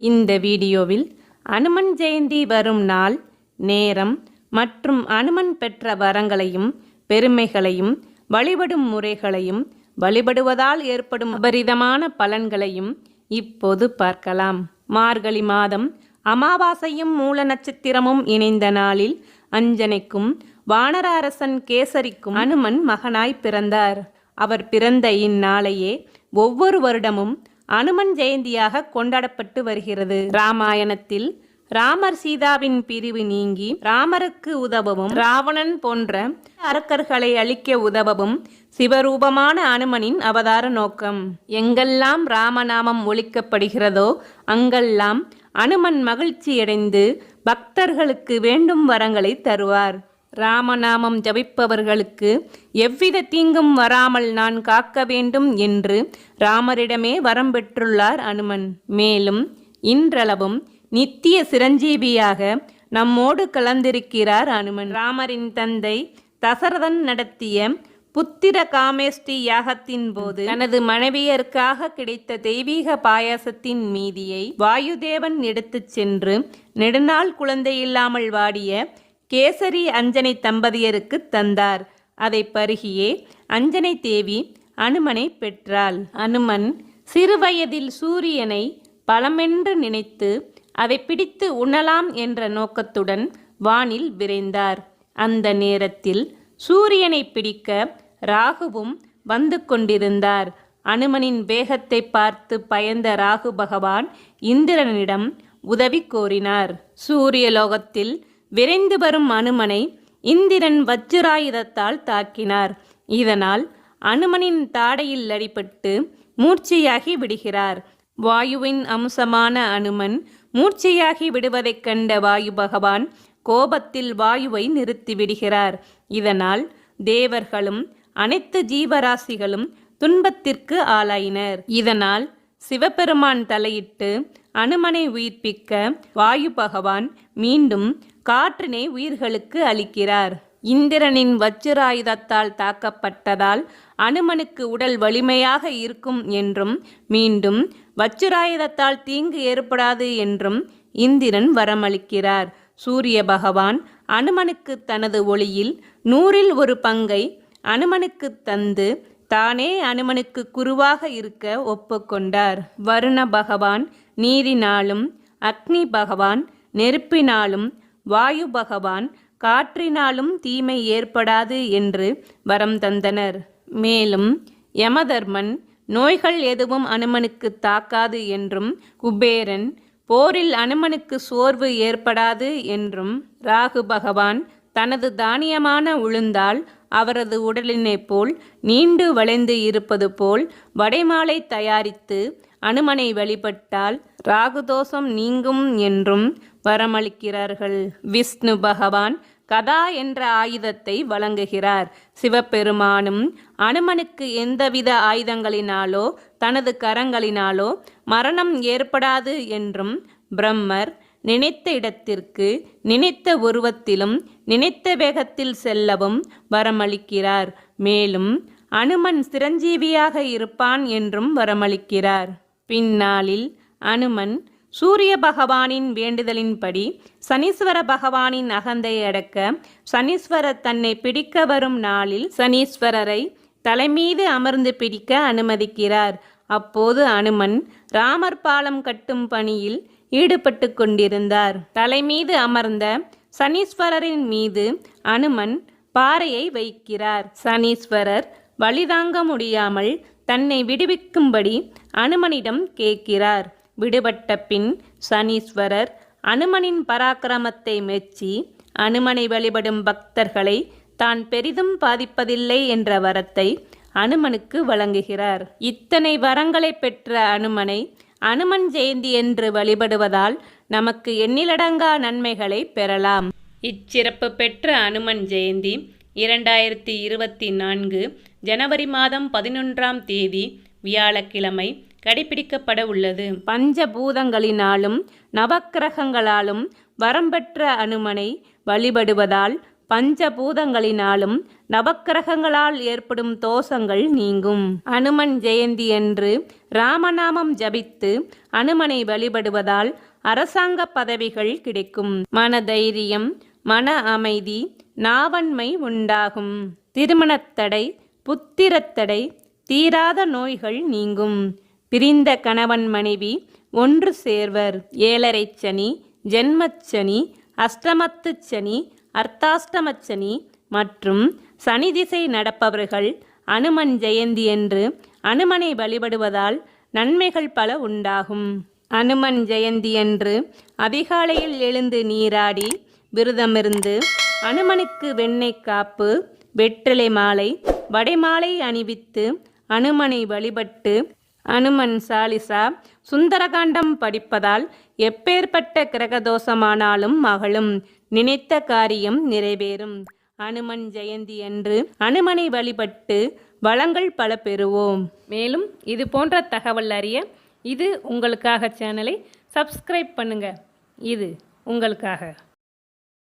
இந்த வீடியோவில் அனுமன் ஜெயந்தி வரும் நாள் நேரம் மற்றும் அனுமன் பெற்ற வரங்களையும் பெருமைகளையும் வழிபடும் முறைகளையும் வழிபடுவதால் ஏற்படும் அபரிதமான பலன்களையும் இப்போது பார்க்கலாம். மார்கழி மாதம் அமாவாசையும் மூல நட்சத்திரமும் இணைந்த நாளில் அஞ்சனைக்கும் வானர அரசன் கேசரிக்கும் அனுமன் மகனாய் பிறந்தார். அவர் பிறந்த இந்நாளையே ஒவ்வொரு வருடமும் அனுமன் ஜெயந்தியாக கொண்டாடப்பட்டு வருகிறது. ராமாயணத்தில் ராமர் சீதாவின் பிரிவு நீங்கி ராமருக்கு உதவவும் ராவணன் போன்ற அரக்கர்களை அழிக்க உதவவும் சிவரூபமான அனுமனின் அவதார நோக்கம். எங்கெல்லாம் ராமநாமம் ஒழிக்கப்படுகிறதோ அங்கெல்லாம் அனுமன் மகிழ்ச்சியடைந்து பக்தர்களுக்கு வேண்டும் வரங்களை தருவார். ராமநாமம் ஜபிப்பவர்களுக்கு எவ்வித தீங்கும் வராமல் நான் காக்க வேண்டும் என்று ராமரிடமே வரம் பெற்றுள்ளார் அனுமன். மேலும் இன்றளவும் நித்திய சிரஞ்சீவியாக நம்மோடு கலந்திருக்கிறார் அனுமன். ராமரின் தந்தை தசரதன் நடத்திய புத்திர காமேஷ்டி யாகத்தின் போது தனது மனைவியருக்காக கிடைத்த தெய்வீக பாயாசத்தின் மீதியை வாயுதேவன் எடுத்துச் சென்று நெடுநாள் குழந்தை இல்லாமல் வாடிய கேசரி அஞ்சனை தம்பதியருக்கு தந்தார். அதை பருகியே அஞ்சனை தேவி அனுமனை பெற்றாள். அனுமன் சிறுவயதில் சூரியனை பலமென்று நினைத்து அதை பிடித்து உண்ணலாம் என்ற நோக்கத்துடன் வானில் விரைந்தார். அந்த நேரத்தில் சூரியனை பிடிக்க ராகுவும் வந்து கொண்டிருந்தார். அனுமனின் வேகத்தை பார்த்து பயந்த ராகு பகவான் இந்திரனிடம் உதவி கோரினார். சூரியலோகத்தில் விரைந்து வரும் அனுமனை இந்திரன் வஜ்ராயுதத்தால் தாக்கினார். இதனால் அனுமனின் தாடையில் அடிபட்டு மூர்ச்சையாகி விடுகிறார். வாயுவின் அம்சமான அனுமன் மூர்ச்சையாகி விடுவதைக் கண்ட வாயு பகவான் கோபத்தில் வாயுவை நிறுத்திவிடுகிறார் இதனால் தேவர்களும் அனைத்து ஜீவராசிகளும் துன்பத்திற்கு ஆளாயினர். இதனால் சிவபெருமான் தலையிட்டு அனுமனை உயிர்ப்பிக்க வாயு பகவான் மீண்டும் காற்றினை உயிர்களுக்கு அளிக்கிறார். இந்திரனின் வச்சிராயுதத்தால் தாக்கப்பட்டதால் அனுமனுக்கு உடல் வலிமையாக இருக்கும் என்றும் மீண்டும் வச்சிராயுதத்தால் தீங்கு ஏற்படாது என்றும் இந்திரன் வரமளிக்கிறார். சூரிய பகவான் அனுமனுக்கு தனது ஒளியில் நூறில் ஒரு பங்கை அனுமனுக்கு தந்து தானே அனுமனுக்கு குருவாக இருக்க ஒப்புக்கொண்டார். வருண பகவான் நீரினாலும் அக்னி பகவான் நெருப்பினாலும் வாயு பகவான் காற்றினாலும் தீமை ஏற்படாது என்று வரம் தந்தனர். மேலும் யமதர்மன் நோய்கள் எதுவும் அனுமனுக்கு தாக்காது என்றும் குபேரன் போரில் அனுமனுக்கு சோர்வு ஏற்படாது என்றும் ராகு பகவான் தனது தானியமான உளுந்தால் அவரது உடலினைப் போல் நீண்டு வளைந்து இருப்பது போல் வடைமாலை தயாரித்து அனுமனை வழிபட்டால் ராகுதோஷம் நீங்கும் என்றும் வரமளிக்கிறார்கள். விஷ்ணு பகவான் கதா என்ற ஆயுதத்தை வழங்குகிறார். சிவபெருமானும் அனுமனுக்கு எந்தவித ஆயுதங்களினாலோ தனது கரங்களினாலோ மரணம் ஏற்படாது என்றும் பிரம்மர் நினைத்த இடத்திற்கு நினைத்த உருவத்திலும் நினைத்த வேகத்தில் செல்லவும் வரமளிக்கிறார். மேலும் அனுமன் சிரஞ்சீவியாக இருப்பான் என்றும் வரமளிக்கிறார். பின்னாளில் அனுமன் சூரிய பகவானின் வேண்டுதலின்படி சனீஸ்வர பகவானின் அகந்தை அடக்க சனீஸ்வரர் தன்னை பிடிக்க வரும் நாளில் சனீஸ்வரரை தலைமீது அமர்ந்து பிடிக்க அனுமதிக்கிறார். அப்போது அனுமன் ராமர் பாலம் கட்டும் பணியில் ஈடுபட்டு கொண்டிருந்தார். தலைமீது அமர்ந்த சனீஸ்வரரின் மீது அனுமன் பாறையை வைக்கிறார். சனீஸ்வரர் வழிதாங்க முடியாமல் தன்னை விடுவிக்கும்படி அனுமனிடம் கேட்கிறார். விடுபட்ட பின் சனீஸ்வரர் அனுமனின் பராக்கிரமத்தை மெச்சி அனுமனை வழிபடும் பக்தர்களை தான் பெரிதும் பாதிப்பதில்லை என்ற வரத்தை அனுமனுக்கு வழங்குகிறார். இத்தனை வரங்களை பெற்ற அனுமனை அனுமன் ஜெயந்தி என்று வழிபடுவதால் நமக்கு எண்ணிலடங்கா நன்மைகளை பெறலாம். இச்சிறப்பு பெற்ற அனுமன் ஜெயந்தி இரண்டாயிரத்தி இருபத்தி நான்கு ஜனவரி மாதம் பதினொன்றாம் தேதி வியாழக்கிழமை கடைபிடிக்கப்பட உள்ளது. பஞ்சபூதங்களினாலும் நவக்கிரகங்களாலும் வரம்பெற்ற அனுமனை வழிபடுவதால் பஞ்சபூதங்களினாலும் நவக்கிரகங்களால் ஏற்படும் தோஷங்கள் நீங்கும். அனுமன் ஜெயந்தி என்று ராமநாமம் ஜபித்து அனுமனை வழிபடுவதால் அரசாங்க பதவிகள் கிடைக்கும். மனதைரியம் மன அமைதி நாவன்மை உண்டாகும். திருமணத்தடை புத்திரத்தடை தீராத நோய்கள் நீங்கும். பிரிந்த கணவன் மனைவி ஒன்று சேர்வர். ஏழரைச் சனி ஜென்மச்சனி அஷ்டமத்துச் சனி அர்த்தாஷ்டமச்சனி மற்றும் சனி திசை நடப்பவர்கள் அனுமன் ஜெயந்தி என்று அனுமனை வழிபடுவதால் நன்மைகள் பல உண்டாகும். அனுமன் ஜெயந்தியன்று அதிகாலையில் எழுந்து நீராடி விரதமிருந்து அனுமனுக்கு வெண்ணெய் காப்பு வெற்றிலை மாலை வடைமாலை அணிவித்து அனுமனை வழிபட்டு அனுமன் சாலிசா சுந்தரகாண்டம் படிப்பதால் எப்பேற்பட்ட கிரகதோஷமானாலும் மகளும் நினைத்த காரியம் நிறைவேறும். அனுமன் ஜெயந்தி அன்று அனுமனை வழிபட்டு வளங்கள் பல பெறுவோம். மேலும் இது போன்ற தகவல் அறிய இது உங்களுக்காக சேனலை சப்ஸ்கிரைப் பண்ணுங்க. இது உங்களுக்காக.